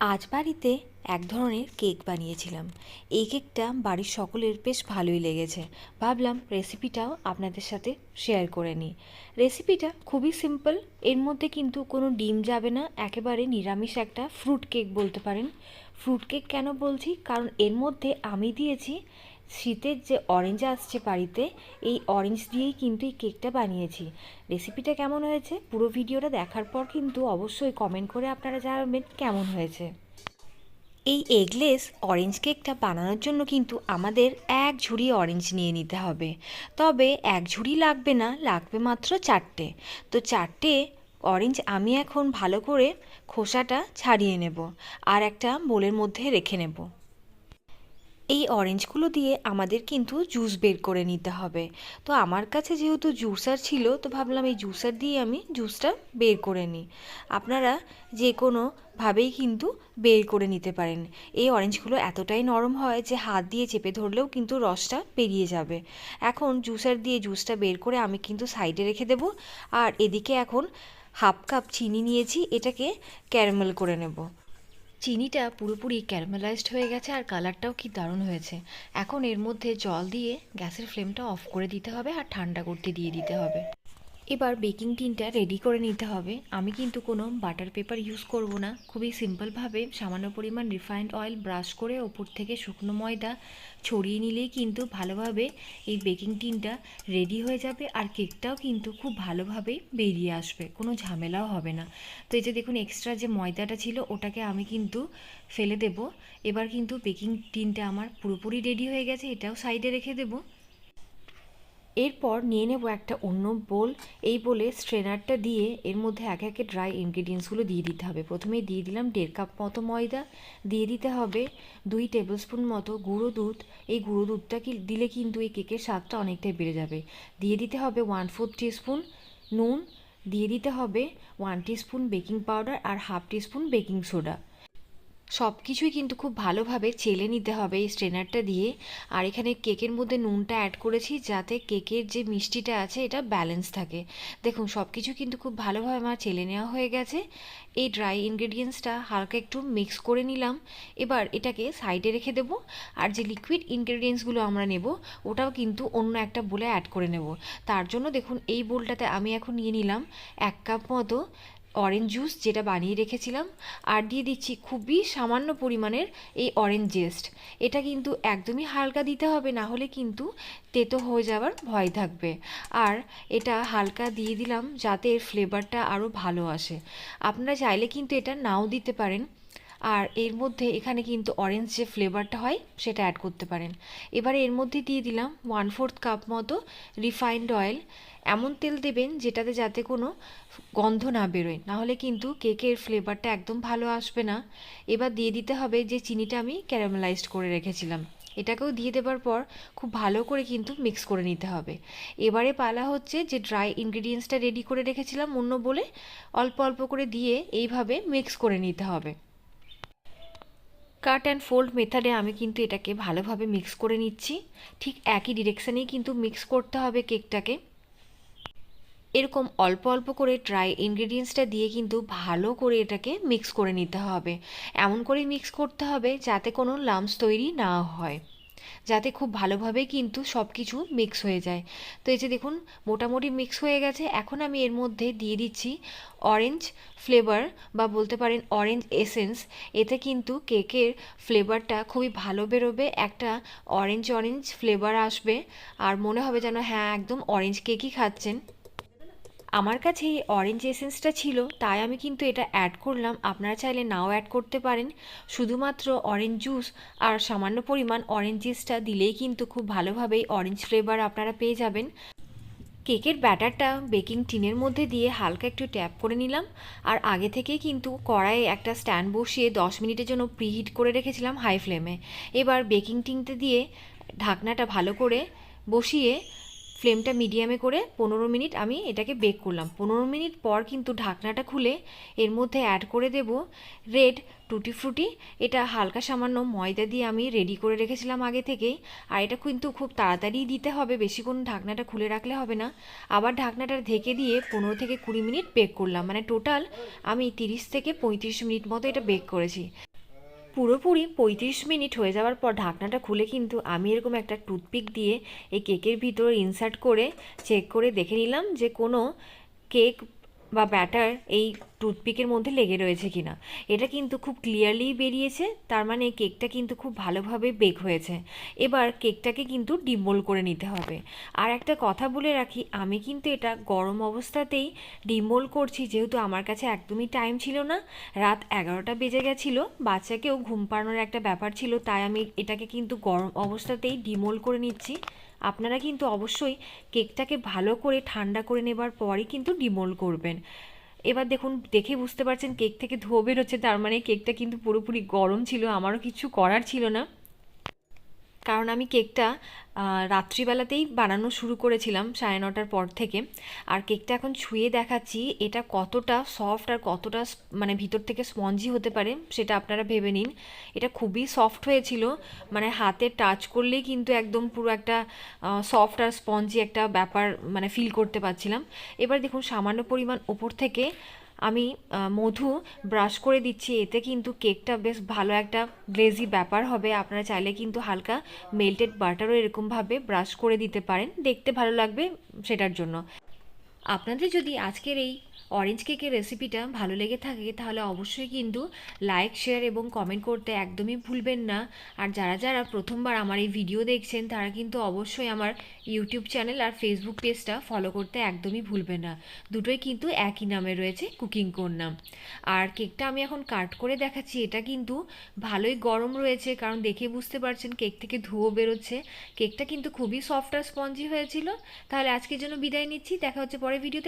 আজ বাড়িতে এক ধরনের কেক বানিয়েছিলাম। এই কেকটা বাড়ির সকলের বেশ ভালোই লেগেছে। ভাবলাম রেসিপিটাও আপনাদের সাথে শেয়ার করে নিই। রেসিপিটা খুবই সিম্পল এর মধ্যে কিন্তু কোনো ডিম যাবে না, একেবারে নিরামিষ একটা ফ্রুট কেক বলতে পারেন। ফ্রুট কেক কেন বলছি? কারণ এর মধ্যে আমি দিয়েছি শীতের যে অরেঞ্জ আসছে বাড়িতে, এই অরেঞ্জ দিয়েই কিন্তু এই কেকটা বানিয়েছি। রেসিপিটা কেমন হয়েছে? পুরো ভিডিওটা দেখার পর কিন্তু অবশ্যই কমেন্ট করে আপনারা জানাবেন কেমন হয়েছে। এই এগলেস অরেঞ্জ কেকটা বানানোর জন্য কিন্তু আমাদের এক ঝুড়ি অরেঞ্জ নিয়ে নিতে হবে। তবে এক ঝুড়ি লাগবে না, লাগবে মাত্র চারটে। তো চারটে অরেঞ্জ আমি এখন ভালো করে খোসাটা ছাড়িয়ে নেব আর একটা বোলের মধ্যে রেখে নেব। এই অরেঞ্জগুলো দিয়ে আমাদের কিন্তু জুস বের করে নিতে হবে। তো আমার কাছে যেহেতু জুসার ছিল, তো ভাবলাম এই জুসার দিয়ে আমি জুসটা বের করে নিই। আপনারা যে কোনোভাবেই কিন্তু বের করে নিতে পারেন। এই অরেঞ্জগুলো এতটাই নরম হয় যে হাত দিয়ে চেপে ধরলেও কিন্তু রসটা বেরিয়ে যাবে। এখন জুসার দিয়ে জুসটা বের করে আমি কিন্তু সাইডে রেখে দেব, আর এদিকে এখন হাফ কাপ চিনি নিয়েছি, এটাকে ক্যারামেল করে নেব। চিনিটা পুরোপুরি ক্যারামেলাইজড হয়ে গেছে আর কালারটাও কি দারুণ হয়েছে। এখন এর মধ্যে জল দিয়ে গ্যাসের ফ্লেমটা অফ করে দিতে হবে আর ঠান্ডা করতে দিয়ে দিতে হবে। এবার বেকিং টিনটা রেডি করে নিতে হবে। আমি কিন্তু কোনো বাটার পেপার ইউজ করব না। খুবই সিম্পলভাবে সামান্য পরিমাণ রিফাইন্ড অয়েল ব্রাশ করে ওপর থেকে শুকনো ময়দা ছড়িয়ে নিলেই কিন্তু ভালোভাবে এই বেকিং টিনটা রেডি হয়ে যাবে আর কেকটাও কিন্তু খুব ভালোভাবেই বেরিয়ে আসবে, কোনো ঝামেলাও হবে না। তো এই যে দেখুন এক্সট্রা যে ময়দাটা ছিল ওটাকে আমি কিন্তু ফেলে দেব। এবার কিন্তু বেকিং টিনটা আমার পুরোপুরি রেডি হয়ে গেছে, এটাও সাইডে রেখে দেবো। এরপর নিয়ে নেব একটা অন্য বোল। এই বলে স্ট্রেনারটা দিয়ে এর মধ্যে একে একে ড্রাই ইনগ্রিডিয়েন্টসগুলো দিয়ে দিতে হবে। প্রথমে দিয়ে দিলাম দেড় কাপ মতো ময়দা। দিয়ে দিতে হবে দুই টেবিলস্পুন মতো গুঁড়ো দুধ। এই গুঁড়ো দুধটা কি, দিলে কিন্তু এই কেকের স্বাদটা অনেকটাই বেড়ে যাবে। দিয়ে দিতে হবে ওয়ান ফোর্থ টিস্পুন নুন। দিয়ে দিতে হবে ওয়ান টিস্পুন বেকিং পাউডার আর হাফ টিস্পুন বেকিং সোডা। সব কিছুই কিন্তু খুব ভালোভাবে চেলে নিতে হবে এই স্ট্রেনারটা দিয়ে। আর এখানে কেকের মধ্যে নুনটা অ্যাড করেছি যাতে কেকের যে মিষ্টিটা আছে এটা ব্যালেন্স থাকে। দেখুন সব কিছু কিন্তু খুব ভালোভাবে আমার চেলে নেওয়া হয়ে গেছে। এই ড্রাই ইনগ্রেডিয়েন্টসটা হালকা একটু মিক্স করে নিলাম। এবার এটাকে সাইডে রেখে দেবো। আর যে লিকুইড ইনগ্রেডিয়েন্টসগুলো আমরা নেব, ওটাও কিন্তু অন্য একটা বোলে অ্যাড করে নেব। তার জন্য দেখুন, এই বোলটাতে আমি এখন নিয়ে নিলাম এক কাপ মতো অরেঞ্জ জুস যেটা বানিয়ে রেখেছিলাম, আর দিয়ে দিচ্ছি খুবই সামান্য পরিমাণের এই অরেঞ্জ জেস্ট এটা কিন্তু একদমই হালকা দিতে হবে, না হলে কিন্তু তেতো হয়ে যাওয়ার ভয় থাকবে। আর এটা হালকা দিয়ে দিলাম যাতে এর ফ্লেভারটা আরও ভালো আসে। আপনারা চাইলে কিন্তু এটা নাও দিতে পারেন। আর এর মধ্যে এখানে কিন্তু অরেঞ্জ যে ফ্লেভারটা হয়, সেটা অ্যাড করতে পারেন। এবারে এর মধ্যে দিয়ে দিলাম ওয়ান ফোর্থ কাপ মতো রিফাইন্ড অয়েল এমন তেল দেবেন যেটাতে যাতে কোনো গন্ধ না বেরোয় নাহলে কিন্তু কেকের ফ্লেভারটা একদম ভালো আসবে না। এবার দিয়ে দিতে হবে যে চিনিটা আমি ক্যারামেলাইজড করে রেখেছিলাম। এটাকেও দিয়ে দেবার পর খুব ভালো করে কিন্তু মিক্স করে নিতে হবে। এবারে পালা হচ্ছে যে ড্রাই ইনগ্রিডিয়েন্টসটা রেডি করে রেখেছিলাম অন্য বলে, অল্প অল্প করে দিয়ে এইভাবে মিক্স করে নিতে হবে। কাট অ্যান্ড ফোল্ড মেথডে আমি কিন্তু এটাকে ভালোভাবে মিক্স করে নিচ্ছি। ঠিক একই ডিরেকশানেই কিন্তু মিক্স করতে হবে কেকটাকে। এরকম অল্প অল্প করে ড্রাই ইনগ্রিডিয়েন্টসটা দিয়ে কিন্তু ভালো করে এটাকে মিক্স করে নিতে হবে। এমন করে মিক্স করতে হবে যাতে কোনো লামস তৈরি না হয়। যাতে খুব ভালোভাবে কিন্তু সব কিছু মিক্স হয়ে যায়। তো এই যে দেখুন, মোটামুটি মিক্স হয়ে গেছে। এখন আমি এর মধ্যে দিয়ে দিচ্ছি অরেঞ্জ ফ্লেভার বা বলতে পারেন অরেঞ্জ এসেন্স এতে কিন্তু কেকের ফ্লেভারটা খুবই ভালো বেরোবে, একটা অরেঞ্জ অরেঞ্জ ফ্লেভার আসবে। আর মনে হবে যেন হ্যাঁ একদম অরেঞ্জ কেকই খাচ্ছেন। আমার কাছে এই অরেঞ্জ এসেন্সটা ছিল, তাই আমি কিন্তু এটা অ্যাড করলাম। আপনারা চাইলে নাও অ্যাড করতে পারেন। শুধুমাত্র অরেঞ্জ জুস আর সামান্য পরিমাণ অরেঞ্জ জুসটা দিলেই কিন্তু খুব ভালোভাবেই অরেঞ্জ ফ্লেভার আপনারা পেয়ে যাবেন। কেকের ব্যাটারটা বেকিং টিনের মধ্যে দিয়ে হালকা একটু ট্যাপ করে নিলাম। আর আগে থেকেই কিন্তু কড়াইয়ে একটা স্ট্যান্ড বসিয়ে দশ মিনিটের জন্য প্রিহিট করে রেখেছিলাম হাই ফ্লেমে এবার বেকিং টিনতে দিয়ে ঢাকনাটা ভালো করে বসিয়ে ফ্লেমটা মিডিয়ামে করে পনেরো মিনিট আমি এটাকে বেক করলাম। পনেরো মিনিট পর কিন্তু ঢাকনাটা খুলে এর মধ্যে অ্যাড করে দেব রেড টুটি ফ্রুটি এটা হালকা সামান্য ময়দা দিয়ে আমি রেডি করে রেখেছিলাম আগে থেকেই। আর এটা কিন্তু খুব তাড়াতাড়ি দিতে হবে বেশিক্ষণ ঢাকনাটা খুলে রাখলে হবে না। আবার ঢাকনাটা ঢেকে দিয়ে পনেরো থেকে কুড়ি মিনিট বেক করলাম। মানে টোটাল আমি তিরিশ থেকে পঁয়ত্রিশ মিনিট মতো এটা বেক করেছি। পুরোপুরি পঁয়ত্রিশ মিনিট হয়ে যাওয়ার পর ঢাকনাটা খুলে কিন্তু আমি এরকম একটা টুথপিক দিয়ে এই কেকের ভিতরে ইনসার্ট করে চেক করে দেখে নিলাম যে কোনো কেক বা ব্যাটার এই টুথপিকের মধ্যে লেগে রয়েছে কিনা। এটা কিন্তু খুব ক্লিয়ারলি বেরিয়েছে, তার মানে কেকটা কিন্তু খুব ভালোভাবে বেক হয়েছে। এবার কেকটাকে কিন্তু ডিমোল করে নিতে হবে। আর একটা কথা বলে রাখি, আমি কিন্তু এটা গরম অবস্থাতেই ডিমোল করছি, যেহেতু আমার কাছে একদমই টাইম ছিল না। রাত এগারোটা বেজে গেছিল, বাচ্চাকেও ঘুম পাড়ানোর একটা ব্যাপার ছিল, তাই আমি এটাকে কিন্তু গরম অবস্থাতেই ডিমোল করে নিচ্ছি। আপনারা কিন্তু অবশ্যই কেকটাকে ভালো করে ঠান্ডা করে নেবার পরই কিন্তু ডিমোল করবেন। এবার দেখুন, দেখে বুঝতে পারছেন কেক থেকে ধোয়া বেরোচ্ছে, তার মানে কেকটা কিন্তু পুরোপুরি গরম ছিল, আমারও কিছু করার ছিল না। কারণ আমি কেকটা রাত্রিবেলাতেই বানানো শুরু করেছিলাম সাড়ে নটার পর থেকে। আর কেকটা এখন ছুঁয়ে দেখাচ্ছি, এটা কতটা সফট আর কতটা মানে ভিতর থেকে স্পঞ্জি হতে পারে সেটা আপনারা ভেবে নিন। এটা খুবই সফট হয়েছিল মানে হাতে টাচ করলেই কিন্তু একদম পুরো একটা সফট আর স্পঞ্জি একটা ব্যাপার মানে ফিল করতে পারছিলাম। এবার দেখুন, সামান্য পরিমাণ ওপর থেকে আমি মধু ব্রাশ করে দিচ্ছি। এতে কিন্তু কেকটা বেশ ভালো একটা গ্লেজি ব্যাপার হবে। আপনারা চাইলে কিন্তু হালকা মেল্টেড বাটারও এরকমভাবে ব্রাশ করে দিতে পারেন। দেখতে ভালো লাগবে সেটার জন্য। আপনাদের যদি আজকের এই অরেঞ্জ কেকের রেসিপিটা ভালো লেগে থাকে, তাহলে অবশ্যই কিন্তু লাইক শেয়ার এবং কমেন্ট করতে একদমই ভুলবেন না। আর যারা যারা প্রথমবার আমার এই ভিডিও দেখছেন, তারা কিন্তু অবশ্যই আমার ইউটিউব চ্যানেল আর ফেসবুক পেজটা ফলো করতে একদমই ভুলবেন না। দুটোই কিন্তু একই নামে রয়েছে কুকিং কন্যা আর কেকটা আমি এখন কাট করে দেখাচ্ছি, এটা কিন্তু ভালোই গরম রয়েছে, কারণ দেখে বুঝতে পারছেন কেক থেকে ধুয়ো বেরোচ্ছে। কেকটা কিন্তু খুবই সফট আর স্পঞ্জি হয়েছিল। তাহলে আজকের জন্য বিদায় নিচ্ছি, দেখা হচ্ছে পরের ভিডিওতে